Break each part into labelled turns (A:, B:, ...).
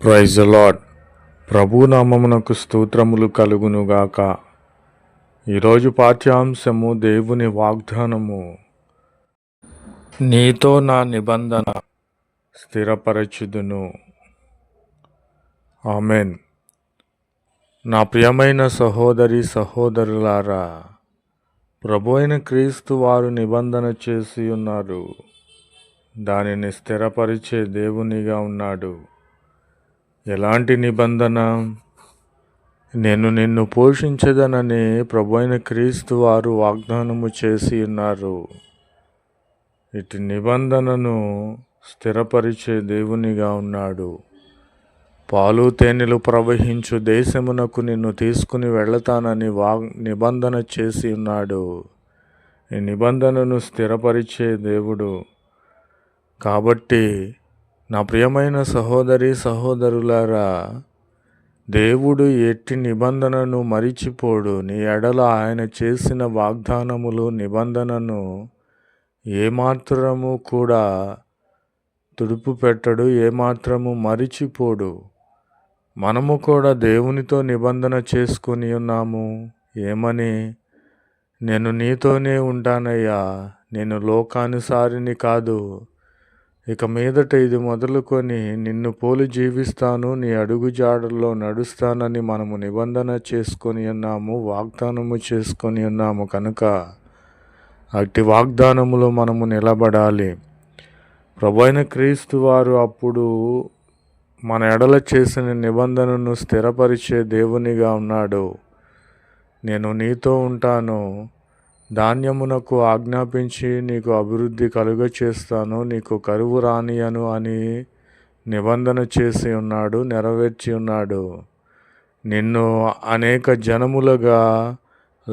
A: Praise lord ప్రభునామమునకు స్తోత్రములు కలుగునుగాక ఈరోజు పాఠ్యాంశము దేవుని వాగ్దానము నీతో నా నిబంధన స్థిరపరచుదును ఆమెన్ నా ప్రియమైన సహోదరి సహోదరులారా ప్రభు అయిన క్రీస్తు వారు నిబంధన చేసి ఉన్నారు దానిని స్థిరపరిచే దేవునిగా ఉన్నాడు ఎలాంటి నిబంధన? నేను నిన్ను పోషించదనని ప్రభు అయిన క్రీస్తు వారు వాగ్దానము చేసి ఉన్నారు. ఇటు నిబంధనను స్థిరపరిచే దేవునిగా ఉన్నాడు. పాలు తేనెలు ప్రవహించు దేశమునకు నిన్ను తీసుకుని వెళతానని వాగ్ నిబంధన చేసి ఉన్నాడు. ఈ నిబంధనను స్థిరపరిచే దేవుడు. కాబట్టి నా ప్రియమైన సహోదరి సహోదరులారా దేవుడు ఎట్టి నిబంధనను మరిచిపోడు. నీ ఎడల ఆయన చేసిన వాగ్దానములు నిబంధనను ఏమాత్రము కూడా తుడుపు పెట్టడు ఏమాత్రము మరిచిపోడు. మనము కూడా దేవునితో నిబంధన చేసుకుని ఉన్నాము. ఏమని? నేను నీతోనే ఉంటానయ్యా. నేను లోకానుసారిని కాదు ఇక మీదట ఇది మొదలుకొని నిన్ను పోలి జీవిస్తాను నీ అడుగు జాడల్లో నడుస్తానని మనము నిబంధన చేసుకొని ఉన్నాము వాగ్దానము చేసుకొని ఉన్నాము కనుక అట్టి వాగ్దానములో మనము నిలబడాలి. ప్రభైన క్రీస్తు వారు అప్పుడు మన ఎడల చేసిన నిబంధనను స్థిరపరిచే దేవునిగా ఉన్నాడు. నేను నీతో ఉంటాను ధాన్యమునకు ఆజ్ఞాపించి నీకు అభివృద్ధి కలుగ చేస్తాను నీకు కరువు రానియను అని నిబంధన చేసి ఉన్నాడు నెరవేర్చి ఉన్నాడు. నిన్ను అనేక జనములుగా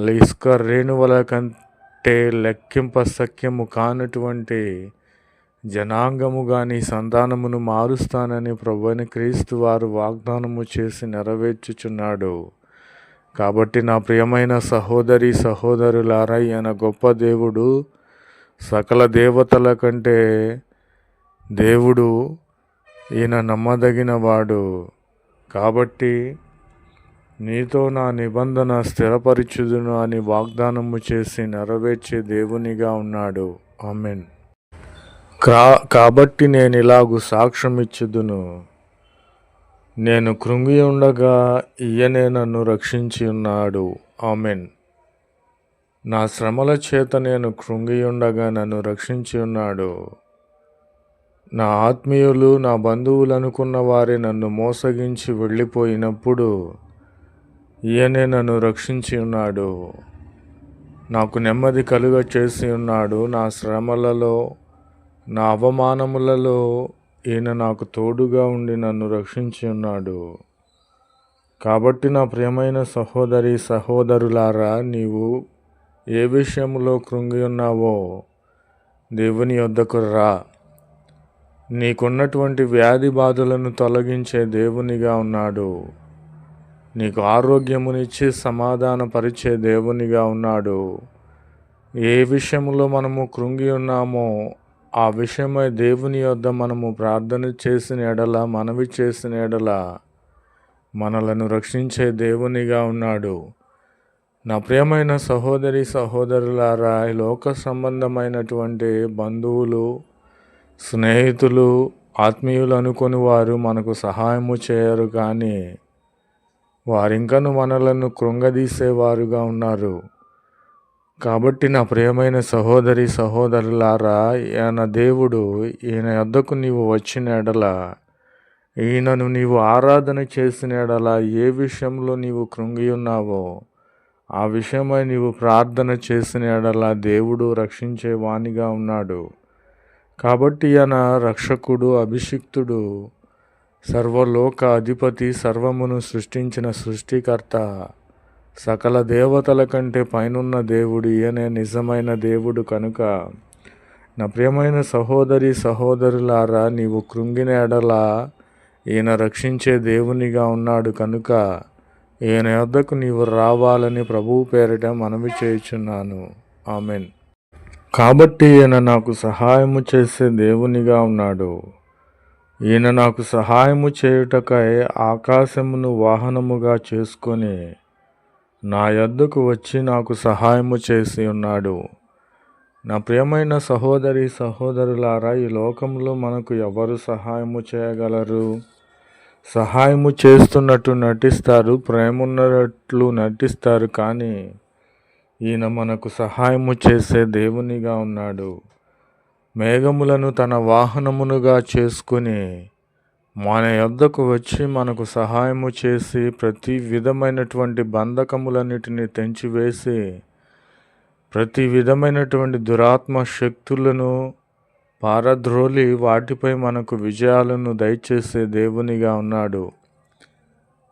A: ఇసుక రేణువల కంటే లెక్కింప సఖ్యము కానటువంటి జనాంగముగా నీ సంతానమును మారుస్తానని ప్రభుని క్రీస్తు వారు వాగ్దానము చేసి నెరవేర్చుచున్నాడు. కాబట్టి నా ప్రియమైన సహోదరి సహోదరులారా ఈయన గొప్ప దేవుడు. సకల దేవతల కంటే దేవుడు ఈయన నమ్మదగిన వాడు కాబట్టి నీతో నా నిబంధన స్థిరపరిచుదును అని వాగ్దానము చేసి నెరవేర్చే దేవునిగా ఉన్నాడు. ఆమెన్. కా కాబట్టి నేను ఇలాగు సాక్ష్యం ఇచ్చుదును నేను కృంగి ఉండగా ఈయనే నన్ను రక్షించి ఉన్నాడు. ఆమెన్. నా శ్రమల చేత నేను కృంగి ఉండగా నన్ను రక్షించి ఉన్నాడు. నా ఆత్మీయులు నా బంధువులు అనుకున్న వారే నన్ను మోసగించి వెళ్ళిపోయినప్పుడు ఈయనే నన్ను రక్షించి ఉన్నాడు. నాకు నెమ్మది కలుగ చేసి ఉన్నాడు. నా శ్రమలలో నా అవమానములలో ఈయన నాకు తోడుగా ఉండి నన్ను రక్షించి ఉన్నాడు. కాబట్టి నా ప్రియమైన సహోదరి సహోదరులారా నీవు ఏ విషయంలో కృంగి ఉన్నావో దేవుని వద్దకు రా. నీకున్నటువంటి వ్యాధి బాధలను తొలగించే దేవునిగా ఉన్నాడు. నీకు ఆరోగ్యమునిచ్చి సమాధానపరిచే దేవునిగా ఉన్నాడు. ఏ విషయంలో మనము కృంగి ఉన్నామో ఆ విషయమై దేవుని యొద్ద మనము ప్రార్థన చేసిన ఎడల మనవి చేసిన ఎడల మనలను రక్షించే దేవునిగా ఉన్నాడు. నా ప్రియమైన సహోదరి సహోదరులారా లోక సంబంధమైనటువంటి బంధువులు స్నేహితులు ఆత్మీయులు అనుకుని వారు మనకు సహాయము చేయరు కానీ వారింకను మనలను కృంగదీసేవారుగా ఉన్నారు. కాబట్టి నా ప్రియమైన సహోదరి సహోదరులారా ఈయన దేవుడు ఈయన యొద్దకు నీవు వచ్చిన ఎడల ఈయనను నీవు ఆరాధన చేసిన ఎడల ఏ విషయంలో నీవు కృంగి ఉన్నావో ఆ విషయమై నీవు ప్రార్థన చేసిన ఎడల దేవుడు రక్షించే వాణిగా ఉన్నాడు. కాబట్టి ఈయన రక్షకుడు అభిషిక్తుడు సర్వలోక అధిపతి సర్వమును సృష్టించిన సృష్టికర్త సకల దేవతల కంటే పైనున్న దేవుడు ఈయనే నిజమైన దేవుడు కనుక నా ప్రియమైన సహోదరి సహోదరులారా నీవు కృంగిన ఎడల ఈయన రక్షించే దేవునిగా ఉన్నాడు కనుక ఈయన వద్దకు నీవు రావాలని ప్రభువు పేరిట మనవి చేయుచున్నాను. ఆమెన్. కాబట్టి ఈయన నాకు సహాయము చేసే దేవునిగా ఉన్నాడు. ఈయన నాకు సహాయము చేయుటకై ఆకాశమును వాహనముగా చేసుకొని నా యొద్దకు వచ్చి నాకు సహాయము చేసి ఉన్నాడు. నా ప్రియమైన సహోదరి సహోదరులారా ఈ లోకంలో మనకు ఎవరు సహాయము చేయగలరు? సహాయము చేస్తున్నట్టు నటిస్తారు ప్రేమ ఉన్నట్లు నటిస్తారు కానీ ఈయన మనకు సహాయము చేసే దేవునిగా ఉన్నాడు. మేఘములను తన వాహనమునుగా చేసుకుని మన యొద్దకు వచ్చి మనకు సహాయము చేసి ప్రతి విధమైనటువంటి బంధకములన్నిటిని తెంచివేసి ప్రతి విధమైనటువంటి దురాత్మ శక్తులను పారద్రోలి వాటిపై మనకు విజయాలను దయచేసే దేవునిగా ఉన్నాడు.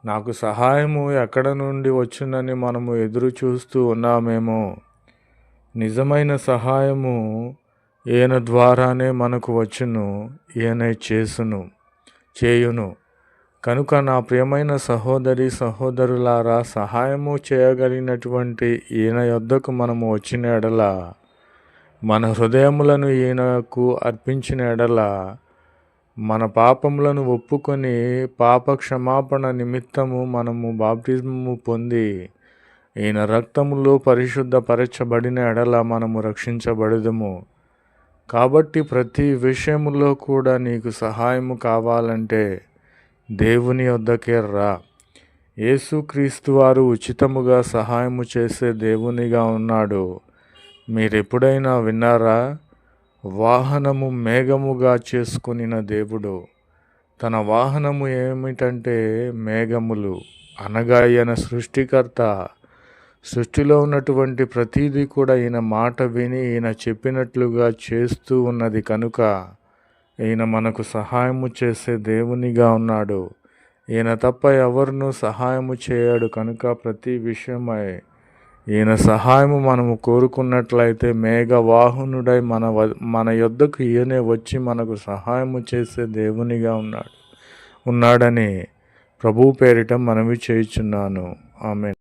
A: నాకు సహాయము ఎక్కడ నుండి వచ్చిందని మనము ఎదురు చూస్తూ ఉన్నామేమో. నిజమైన సహాయము ఈయన ద్వారానే మనకు వచ్చును ఈయన చేసును. చేయును. కనుక నా ప్రియమైన సహోదరి సహోదరులారా సహాయము చేయగలిగినటువంటి ఈయన యొద్దకు మనము వచ్చిన ఎడల మన హృదయములను ఈయనకు అర్పించిన ఎడల మన పాపములను ఒప్పుకొని పాప క్షమాపణ నిమిత్తము మనము బాప్టిజము పొంది ఈయన రక్తములో పరిశుద్ధపరచబడిన ఎడల మనము రక్షించబడదము. కాబట్టి ప్రతి విషయములో కూడా నీకు సహాయము కావాలంటే దేవుని వద్దకే రా. యేసుక్రీస్తు వారు ఉచితముగా సహాయము చేసే దేవునిగా ఉన్నాడు. మీరెప్పుడైనా విన్నారా? వాహనము మేఘముగా చేసుకునిన దేవుడు. తన వాహనము ఏమిటంటే మేఘములు. అనగా ఈయన సృష్టికర్త. సృష్టిలో ఉన్నటువంటి ప్రతీదీ కూడా ఈయన మాట విని ఈయన చెప్పినట్లుగా చేస్తూ ఉన్నది కనుక ఈయన మనకు సహాయము చేసే దేవునిగా ఉన్నాడు. ఈయన తప్ప ఎవరినూ సహాయము చేయడు కనుక ప్రతి విషయమై ఈయన సహాయము మనము కోరుకున్నట్లయితే మేఘవాహనుడై మన మన యొద్దకు ఈయనే వచ్చి మనకు సహాయము చేసే దేవునిగా ఉన్నాడు. ఉన్నాడని ప్రభు పేరిట మనవి చేయుచున్నాను. ఆమె